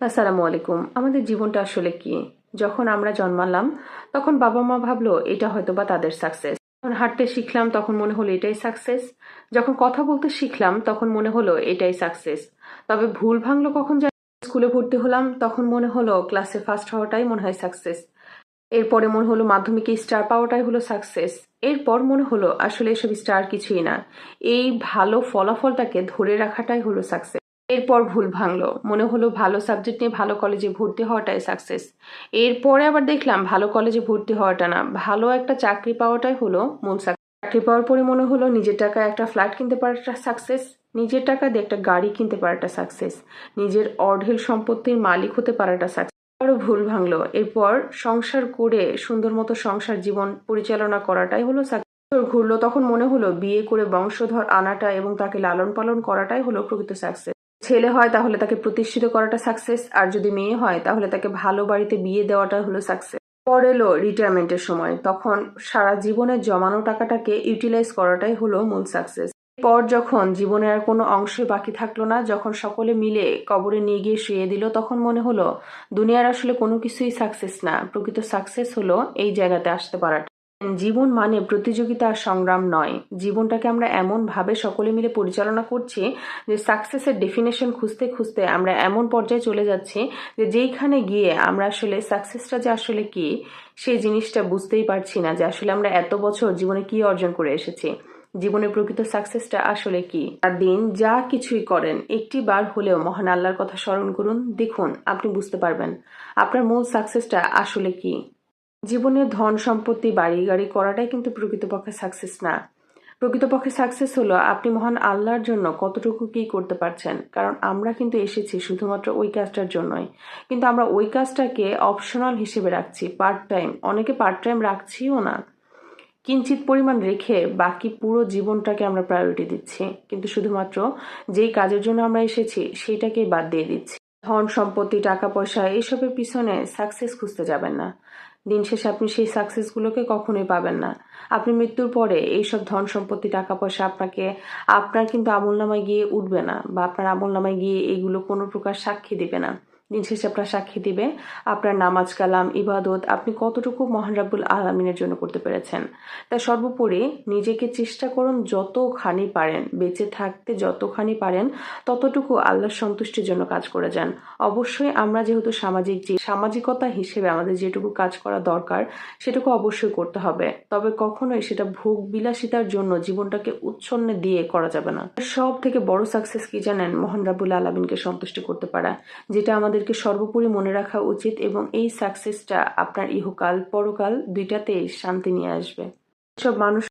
আসসালামু আলাইকুম। আমাদের জীবনটা আসলে কি? যখন আমরা জন্মালাম, তখন বাবা মা ভাবলো, এটা হয়তো বা তাদের সাকসেস যখন হাঁটতে শিখলাম, তখন মনে হলো, এটাই সাকসেস যখন কথা বলতে শিখলাম, তখন মনে হলো, এটাই সাকসেস তবে ভুল ভাঙলো কখন জানি স্কুলে ভর্তি হলাম, তখন মনে হলো, ক্লাসে ফার্স্ট হওয়াটাই মনে হয় সাকসেস এরপরে মনে হলো, মাধ্যমিকে স্টার পাওয়াটাই হলো সাকসেস এরপর মনে হলো, আসলে এসব স্টার কিছুই না। এই ভালো ফলাফলটাকে ধরে রাখাটাই হলো সাকসেস এরপর ভুল ভাঙলো। মনে হলো ভালো সাবজেক্ট নিয়ে ভালো কলেজে ভর্তি হওয়াটাই সাকসেস এরপরে আবার দেখলাম ভালো কলেজে ভর্তি হওয়াটা না। ভালো একটা চাকরি পাওয়াটাই হলো মূল চাকরি পাওয়ার পরে মনে হলো নিজের টাকায় একটা ফ্ল্যাট কিনতে পারাটা সাকসেস নিজের টাকা দিয়ে একটা গাড়ি কিনতে পারাটা সাকসেস নিজের অঢেল সম্পত্তির মালিক হতে পারাটা সাকসেস আরও ভুল ভাঙলো। এরপর সংসার করে সুন্দর মতো সংসার জীবন পরিচালনা করাটাই হলো সাকসেস ঘুরলো, তখন মনে হলো বিয়ে করে বংশধর আনাটা এবং তাকে লালন পালন করাটাই হলো প্রকৃত সাকসেস ছেলে হয়, তাহলে তাকে প্রতিষ্ঠিত করাটা সাকসেস আর যদি মেয়ে হয়, তাহলে তাকে ভালো বাড়িতে বিয়ে দেওয়াটা হলো সাকসেস পর এলো রিটায়ারমেন্টের সময়। তখন সারা জীবনের জমানো টাকাটাকে ইউটিলাইজ করাটাই হলো মূল সাকসেস পর যখন জীবনের আর কোনো অংশই বাকি থাকল না, যখন সকলে মিলে কবরে নিয়ে গিয়ে শুয়ে দিল, তখন মনে হলো, দুনিয়ার আসলে কোনো কিছুই সাকসেস না। প্রকৃত সাকসেস হলো এই জায়গাতে আসতে পারাটা। জীবন মানে প্রতিযোগিতা আর সংগ্রাম নয়। জীবনটাকে আমরা এমন ভাবে সকলে মিলে পরিচালনা করছি যে সাকসেসের ডেফিনেশন খুঁজতে খুঁজতে আমরা এমন পর্যায়ে চলে যাচ্ছি যে যেইখানে গিয়ে আমরা আসলে সাকসেসটা যে আসলে কি, সেই জিনিসটা বুঝতেই পারছি না যে আসলে আমরা এত বছর জীবনে কি অর্জন করে এসেছি। জীবনের প্রকৃত সাকসেসটা আসলে কি? আর দিন যা কিছুই করেন, একটি বার হলেও মহান আল্লাহর কথা স্মরণ করুন, দেখুন, আপনি বুঝতে পারবেন আপনার মূল সাকসেসটা আসলে কি। জীবনে ধন সম্পত্তি বাড়ি গাড়ি করাটাই কিন্তু প্রকৃতপক্ষে সাকসেস না। প্রকৃতপক্ষে সাকসেস হলো আপনি মহান আল্লাহর জন্য কতটুকু কি করতে পারছেন। কারণ আমরা কিন্তু এসেছি শুধুমাত্র ওই কাজটার জন্যই। কিন্তু আমরা ওই কাজটাকে অপশনাল হিসেবে রাখছি পার্ট টাইম অনেকে পার্ট টাইম রাখছিও না। কিঞ্চিত পরিমাণ রেখে বাকি পুরো জীবনটাকে আমরা প্রায়োরিটি দিচ্ছি। কিন্তু শুধুমাত্র যেই কাজের জন্য আমরা এসেছি সেইটাকেই বাদ দিয়ে দিচ্ছি। ধন, সম্পত্তি টাকা পয়সা এইসবের পিছনে সাকসেস খুঁজতে যাবেন না। দিন শেষে আপনি সেই সাকসেসগুলোকে কখনোই পাবেন না। আপনি মৃত্যুর পরে এইসব ধন সম্পত্তি, টাকা পয়সা আপনাকে, আপনার কিন্তু আমল নামায় গিয়ে উঠবে না বা আপনার আমল নামায় গিয়ে এইগুলো কোনো প্রকার সাক্ষী দিবে না। দিন শেষে আপনার সাক্ষী দিবে, আপনার নামাজ, কালাম, ইবাদত আপনি কতটুকু মহান রাব্বুল আলমিনের জন্য করতে পেরেছেন। তাই সর্বোপরি নিজেকে চেষ্টা করুন যতখানি পারেন, বেঁচে থাকতে যতখানি পারেন, ততটুকু আল্লাহর সন্তুষ্টির জন্য কাজ করে যান। অবশ্যই আমরা যেহেতু সামাজিক যে সামাজিকতা হিসেবে আমাদের যেটুকু কাজ করা দরকার, সেটুকু অবশ্যই করতে হবে। তবে কখনোই সেটা ভোগ বিলাসিতার জন্য জীবনটাকে উচ্ছন্নে দিয়ে করা যাবে না। সব থেকে বড় সাকসেস কি জানেন? মোহন রাবুল আলমিনকে সন্তুষ্টি করতে পারা, যেটা আমাদেরকে সর্বোপরি মনে রাখা উচিত এবং এই সাকসেসটা আপনার ইহকাল পরকাল দুইটাতেই শান্তি নিয়ে আসবে। সব মানুষ